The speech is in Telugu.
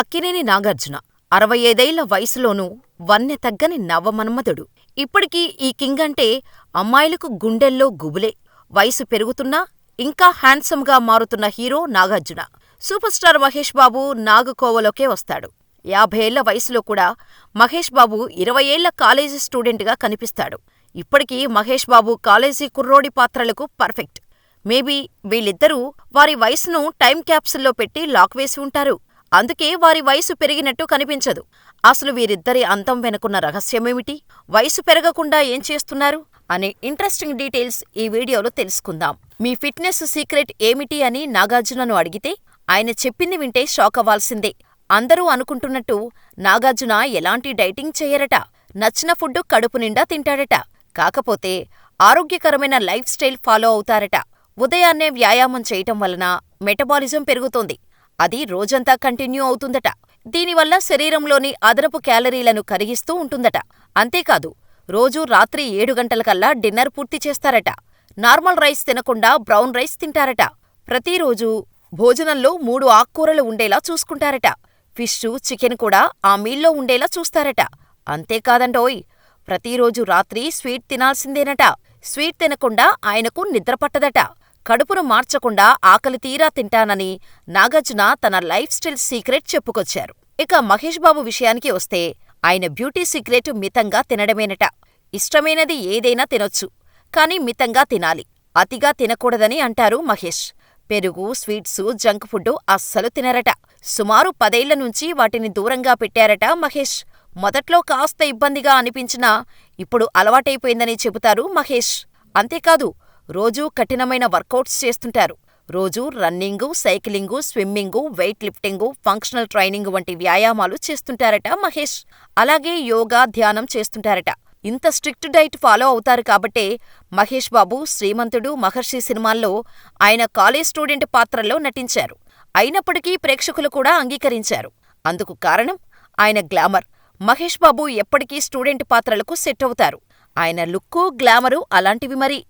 అక్కినేని నాగార్జున అరవై ఐదేళ్ళ వయసులోనూ వన్నె తగ్గని నవమన్మధుడు. ఇప్పటికీ ఈ కింగ్ అంటే అమ్మాయిలకు గుండెల్లో గుబులే. వయసు పెరుగుతున్నా ఇంకా హ్యాండ్సమ్గా మారుతున్న hero Nagarjuna. Super star Mahesh Babu Nag కోవలోకే వస్తాడు. యాభై ఏళ్ళ వయసులో కూడా మహేష్ బాబు ఇరవై ఏళ్ళ కాలేజీ స్టూడెంట్గా కనిపిస్తాడు. ఇప్పటికీ మహేష్ బాబు కాలేజీ కుర్రోడి పాత్రలకు పర్ఫెక్ట్. మేబీ వీళ్ళిద్దరూ వారి వయసును టైం క్యాప్సుల్లో పెట్టి లాక్ వేసి ఉంటారు. అందుకే వారి వయసు పెరిగినట్టు కనిపించదు. అసలు వీరిద్దరి అంతం వెనుకున్న రహస్యమేమిటి? వయసు పెరగకుండా ఏం చేస్తున్నారు? అనే ఇంట్రెస్టింగ్ డీటెయిల్స్ ఈ వీడియోలో తెలుసుకుందాం. మీ ఫిట్నెస్ సీక్రెట్ ఏమిటి అని నాగార్జునను అడిగితే ఆయన చెప్పింది వింటే షాకవ్వాల్సిందే. అందరూ అనుకుంటున్నట్టు నాగార్జున ఎలాంటి డైటింగ్ చెయ్యరట. నచ్చిన ఫుడ్ కడుపు నిండా తింటాడట. కాకపోతే ఆరోగ్యకరమైన లైఫ్ స్టైల్ ఫాలో అవుతారట. ఉదయాన్నే వ్యాయామం చేయటం వలన మెటబాలిజం పెరుగుతుంది. అది రోజంతా కంటిన్యూ అవుతుందట. దీనివల్ల శరీరంలోని అదనపు క్యాలరీలను కరిగిస్తూ ఉంటుందట. అంతేకాదు రోజూ రాత్రి ఏడు గంటలకల్లా డిన్నర్ పూర్తి చేస్తారట. నార్మల్ రైస్ తినకుండా బ్రౌన్ రైస్ తింటారట. ప్రతిరోజూ భోజనంలో మూడు ఆకుకూరలు ఉండేలా చూసుకుంటారట. ఫిష్షు చికెన్ కూడా ఆ మీల్లో ఉండేలా చూస్తారట. అంతేకాదండోయ్ ప్రతిరోజు రాత్రి స్వీట్ తినాల్సిందేనట. స్వీట్ తినకుండా ఆయనకు నిద్ర పట్టదట. కడుపును మార్చకుండా ఆకలి తీరా తింటానని నాగార్జున తన లైఫ్ స్టైల్ సీక్రెట్ చెప్పుకొచ్చారు. ఇక మహేష్ బాబు విషయానికి వస్తే ఆయన బ్యూటీ సీక్రెట్ మితంగా తినడమేనట. ఇష్టమైనది ఏదైనా తినొచ్చు. కానీ మితంగా తినాలి. అతిగా తినకూడదని అంటారు మహేష్. పెరుగు, స్వీట్సు, జంక్ ఫుడ్ అస్సలు తినరట. సుమారు పదేళ్ళ నుంచి వాటిని దూరంగా పెట్టారట మహేష్. మొదట్లో కాస్త ఇబ్బందిగా అనిపించినా ఇప్పుడు అలవాటైపోయిందని చెబుతారు మహేష్. అంతేకాదు రోజూ కఠినమైన వర్కౌట్స్ చేస్తుంటారు. రోజూ running, cycling, swimming, weight lifting, functional training వంటి వ్యాయామాలు చేస్తుంటారట మహేష్. అలాగే యోగా, ధ్యానం చేస్తుంటారట. ఇంత స్ట్రిక్ట్ డైట్ ఫాలో అవుతారు కాబట్టే మహేష్ బాబు శ్రీమంతుడు, మహర్షి సినిమాల్లో ఆయన కాలేజ్ స్టూడెంట్ పాత్రల్లో నటించారు. అయినప్పటికీ ప్రేక్షకులు కూడా అంగీకరించారు. అందుకు కారణం ఆయన గ్లామర్. మహేష్ బాబు ఎప్పటికీ స్టూడెంట్ పాత్రలకు సెట్ అవుతారు. ఆయన లుక్కు గ్లామరు అలాంటివి మరి.